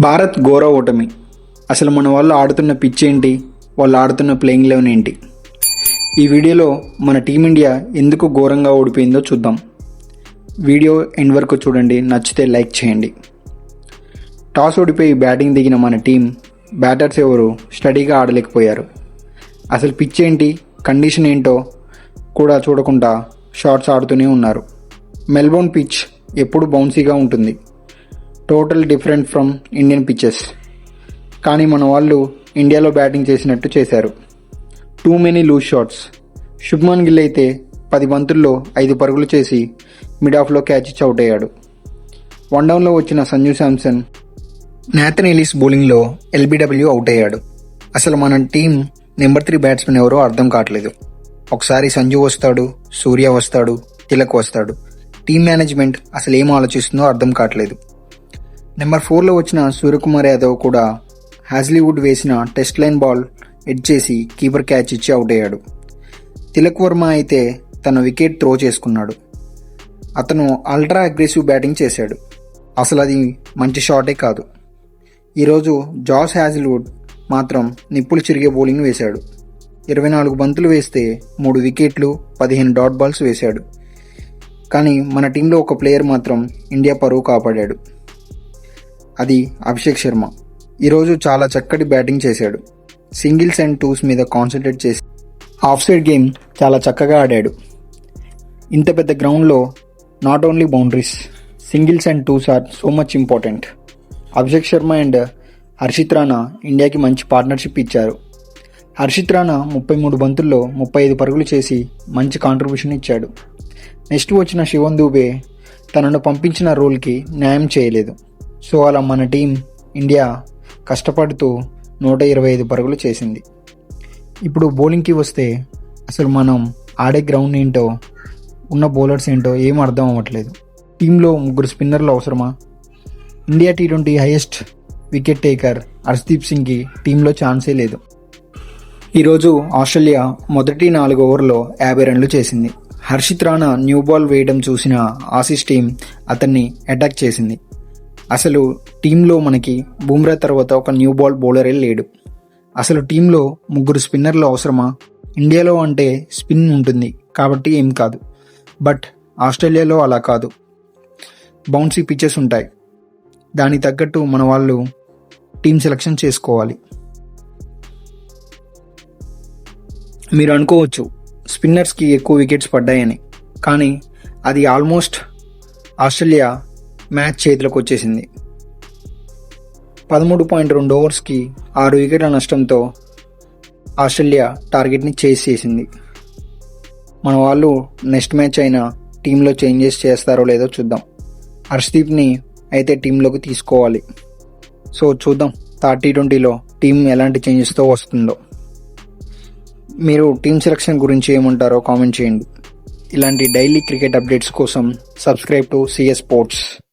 భారత్ ఘోర ఓటమి. అసలు మన వాళ్ళు ఆడుతున్న పిచ్ ఏంటి? వాళ్ళు ఆడుతున్న ప్లేయింగ్ లెవెన్ ఏంటి? ఈ వీడియోలో మన టీమిండియా ఎందుకు ఘోరంగా ఓడిపోయిందో చూద్దాం. వీడియో ఎండ్ వరకు చూడండి నచ్చితే లైక్ చేయండి. టాస్ ఓడిపోయి బ్యాటింగ్ దిగిన మన టీం బ్యాటర్స్ ఎవరు స్టడీగా ఆడలేకపోయారు. అసలు పిచ్ ఏంటి? కండిషన్ ఏంటో కూడా చూడకుండా షార్ట్స్ ఆడుతూనే ఉన్నారు. మెల్బోర్న్ పిచ్ ఎప్పుడు బౌన్సీగా ఉంటుంది. Total different from Indian pitches. కానీ మన వాళ్ళు ఇండియాలో బ్యాటింగ్ చేసినట్టు చేశారు. Too many loose shots. Shubman Gill అయితే పది బంతుల్లో ఐదు పరుగులు చేసి మిడ్ ఆఫ్లో క్యాచ్ ఇచ్చి అవుట్ అయ్యాడు. వన్ డౌన్లో వచ్చిన సంజు శాంసన్ నాథన్ ఎలీస్ బౌలింగ్లో ఎల్బిడబ్ల్యూ అవుట్ అయ్యాడు. అసలు మన టీం నెంబర్ త్రీ బ్యాట్స్మెన్ ఎవరో అర్థం కావట్లేదు. ఒకసారి సంజు వస్తాడు సూర్య వస్తాడు తిలక్ వస్తాడు. టీం మేనేజ్మెంట్ అసలు ఏం ఆలోచిస్తుందో అర్థం కావట్లేదు. నెంబర్ ఫోర్లో వచ్చిన సూర్యకుమార్ యాదవ్ కూడా హ్యాజ్లీవుడ్ వేసిన టెస్ట్ లైన్ బాల్ ఎడ్ చేసి కీపర్ క్యాచ్ ఇచ్చి అవుట్ అయ్యాడు. తిలక్ వర్మ అయితే తన వికెట్ త్రో చేసుకున్నాడు. అతను అల్ట్రా అగ్రెసివ్ బ్యాటింగ్ చేశాడు. అసలు అది మంచి షాటే కాదు. ఈరోజు జాస్ హ్యాజిల్వుడ్ మాత్రం నిప్పులు చిరిగే బౌలింగ్ వేశాడు. ఇరవై నాలుగు బంతులు వేస్తే మూడు వికెట్లు పదిహేను డాట్ బాల్స్ వేశాడు. కానీ మన టీంలో ఒక ప్లేయర్ మాత్రం ఇండియా పరువు కాపాడాడు. అది అభిషేక్ శర్మ. ఈరోజు చాలా చక్కటి బ్యాటింగ్ చేశాడు. సింగిల్స్ అండ్ టూస్ మీద కాన్సన్ట్రేట్ చేసి ఆఫ్ సైడ్ గేమ్ చాలా చక్కగా ఆడాడు. ఇంత పెద్ద గ్రౌండ్లో not only boundaries singles and twos are so much important. Abhishek Sharma and Harshit Rana ఇండియాకి మంచి పార్ట్నర్షిప్ ఇచ్చారు. హర్షిత్ రాణా ముప్పై మూడు బంతుల్లో ముప్పై ఐదు పరుగులు చేసి మంచి కాంట్రిబ్యూషన్ ఇచ్చాడు. నెక్స్ట్ వచ్చిన శివన్ దూబే తనను పంపించిన రోల్కి న్యాయం చేయలేదు. సో అలా మన టీం ఇండియా కష్టపడుతూ నూట ఇరవై ఐదు పరుగులు చేసింది. ఇప్పుడు బౌలింగ్కి వస్తే అసలు మనం ఆడే గ్రౌండ్ ఏంటో ఉన్న బౌలర్స్ ఏంటో ఏం అర్థం అవ్వట్లేదు. టీంలో ముగ్గురు స్పిన్నర్లు అవసరమా? India T twenty highest wicket taker Harshdeep సింగ్కి టీంలో ఛాన్సే లేదు. ఈరోజు ఆస్ట్రేలియా మొదటి నాలుగు ఓవర్లో యాభై రన్లు చేసింది. హర్షిత్ రాణా న్యూ బాల్ వేయడం చూసిన ఆసీస్ టీం అతన్ని అటాక్ చేసింది. అసలు టీంలో మనకి బూమ్రా తర్వాత ఒక న్యూ బాల్ బౌలరే లేడు. అసలు టీంలో ముగ్గురు స్పిన్నర్లు అవసరమా? ఇండియాలో అంటే స్పిన్ ఉంటుంది కాబట్టి ఏం కాదు. బట్ ఆస్ట్రేలియాలో అలా కాదు. బౌన్సీ పిచ్చెస్ ఉంటాయి. దానికి తగ్గట్టు మన వాళ్ళు టీం సెలెక్షన్ చేసుకోవాలి. మీరు అనుకోవచ్చు స్పిన్నర్స్కి ఎక్కువ వికెట్స్ పడ్డాయని. కానీ అది ఆల్మోస్ట్ ఆస్ట్రేలియా మ్యాచ్ చేతిలోకి వచ్చేసింది పదమూడు పాయింట్ రెండు ఓవర్స్కి ఆరు వికెట్ల నష్టంతో ఆస్ట్రేలియా టార్గెట్ని చేసి చేసింది. మన వాళ్ళు నెక్స్ట్ మ్యాచ్ అయినా టీంలో చేంజెస్ చేస్తారో లేదో చూద్దాం. హర్షదీప్ని అయితే టీంలోకి తీసుకోవాలి. సో చూద్దాం థర్టీ ట్వంటీలో టీం ఎలాంటి చేంజెస్తో వస్తుందో. మీరు టీం సెలక్షన్ గురించి ఏమంటారో కామెంట్ చేయండి. ఇలాంటి డైలీ క్రికెట్ అప్డేట్స్ కోసం సబ్స్క్రైబ్ టు సిఎస్ స్పోర్ట్స్.